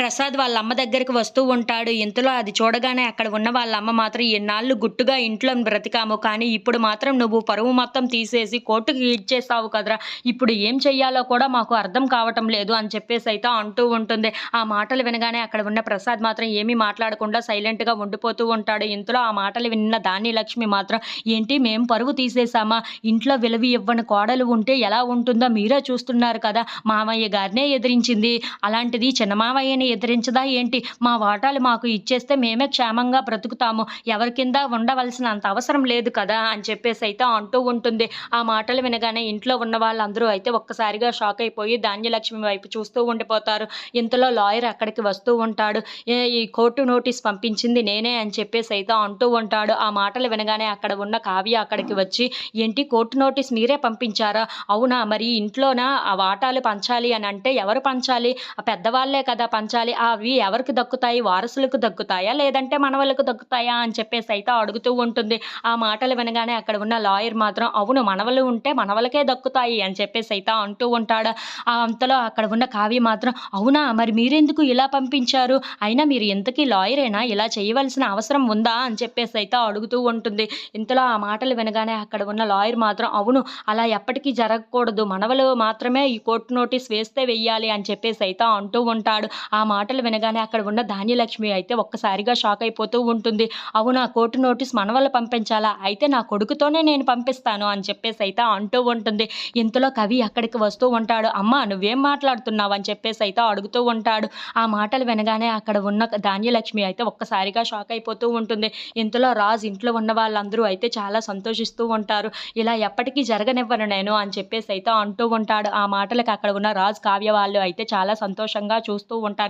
ప్రసాద్ వాళ్ళ అమ్మ దగ్గరికి వస్తూ ఉంటాడు. ఇంతలో అది చూడగానే అక్కడ ఉన్న వాళ్ళ అమ్మ మాత్రం ఎన్నాళ్ళు గుట్టుగా ఇంట్లో బ్రతికాము. కానీ ఇప్పుడు మాత్రం నువ్వు పరువు మొత్తం తీసేసి కోర్టుకి ఇచ్చేస్తావు కదరా. ఇప్పుడు ఏం చెయ్యాలో కూడా మాకు అర్థం కావటం లేదు అని చెప్పేసి అయితే అంటూ ఉంటుంది. ఆ మాటలు వినగానే అక్కడ ఉన్న ప్రసాద్ మాత్రం ఏమీ మాట్లాడకుండా సైలెంట్గా ఉండిపోతూ ఉంటాడు. ఇంతలో ఆ మాటలు విన్న దాని లక్ష్మి మాత్రం ఏంటి మేము పరువు తీసేసామా ఇంట్లో విలువ ఇవ్వని కోడలు ఉంటే ఎలా ఉంటుందో మీరే చూస్తున్నారు కదా. మామయ్య గారినే ఎదిరించింది. అలాంటిది చిన్న మామయ్యని ఎదిరించదా ఏంటి? మా వాటాలు మాకు ఇచ్చేస్తే మేమే క్షేమంగా బ్రతుకుతాము. ఎవరి కింద ఉండవలసిన అంత అవసరం లేదు కదా అని చెప్పేసి అయితే అంటూ ఉంటుంది. ఆ మాటలు వినగానే ఇంట్లో ఉన్న వాళ్ళందరూ అయితే ఒక్కసారిగా షాక్ అయిపోయి ధాన్యలక్ష్మి వైపు చూస్తూ ఉండిపోతారు. ఇంతలో లాయర్ అక్కడికి వస్తూ ఉంటాడు. "ఏ, ఈ కోర్టు నోటీస్ పంపించింది నేనే అని చెప్పేసి అయితే అంటూ ఉంటాడు. ఆ మాటలు వినగానే అక్కడ ఉన్న కావ్య అక్కడికి వచ్చి ఏంటి కోర్టు నోటీస్ మీరే పంపించారా? అవునా మరి ఇంట్లోనా? ఆ వాటాలు పంచాలి అని అంటే ఎవరు పంచాలి? ఆ పెద్దవాళ్ళే కదా పంచాలి అవి ఎవరికి దక్కుతాయి? వారసులకు దక్కుతాయా? లేదంటే మనవలకు దక్కుతాయా? అని చెప్పేసి అయితే అడుగుతూ ఉంటుంది. ఆ మాటలు వినగానే అక్కడ ఉన్న లాయర్ మాత్రం అవును మనవలు ఉంటే మనవలకే దక్కుతాయి అని చెప్పేసి అయితే అంటూ ఉంటాడు. ఆ అంతలో అక్కడ ఉన్న కావ్య మాత్రం అవునా? మరి మీరెందుకు ఇలా పంపించారు? అయినా మీరు ఎంతకీ లాయరేనా? ఇలా చేయవలసిన అవసరం ఉందా? అని చెప్పేసి అయితే అడుగుతూ ఉంటుంది. ఇంతలో ఆ మాటలు వినగానే అక్కడ ఉన్న లాయర్ మాత్రం అవును అలా ఎప్పటికీ జరగకూడదు. మనవలు మాత్రమే ఈ కోర్టు నోటీస్ వేస్తే వెయ్యాలి అని చెప్పేసి అయితే అంటూ ఉంటాడు. ఆ మాటలు వినగానే అక్కడ ఉన్న ధాన్యలక్ష్మి అయితే ఒక్కసారిగా షాక్ అయిపోతూ ఉంటుంది. అవునా కోర్టు నోటీస్ మనవలు పంపించాలా? అయితే నా కొడుకుతోనే నేను పంపిస్తాను అని చెప్పేసి అయితే అంటూ ఉంటుంది. ఇంతలో కవి అక్కడికి వస్తూ ఉంటాడు. అమ్మ నువ్వేం మాట్లాడుతున్నావు? అని చెప్పేసి అయితే అడుగుతూ ఉంటాడు. ఆ మాటలు వినగానే అక్కడ ఉన్న ధాన్యలక్ష్మి అయితే ఒక్కసారిగా షాక్ అయిపోతూ ఉంటుంది. ఇంతలో రాజు ఇంట్లో ఉన్న వాళ్ళందరూ అయితే చాలా సంతోషిస్తూ ఉంటారు. ఇలా ఎప్పటికీ జరగనివ్వను నేను అని చెప్పేసి అయితే అంటూ ఉంటాడు. ఆ మాటలకు అక్కడ ఉన్న రాజు కావ్య వాళ్ళు అయితే చాలా సంతోషంగా చూస్తూ ఉంటారు.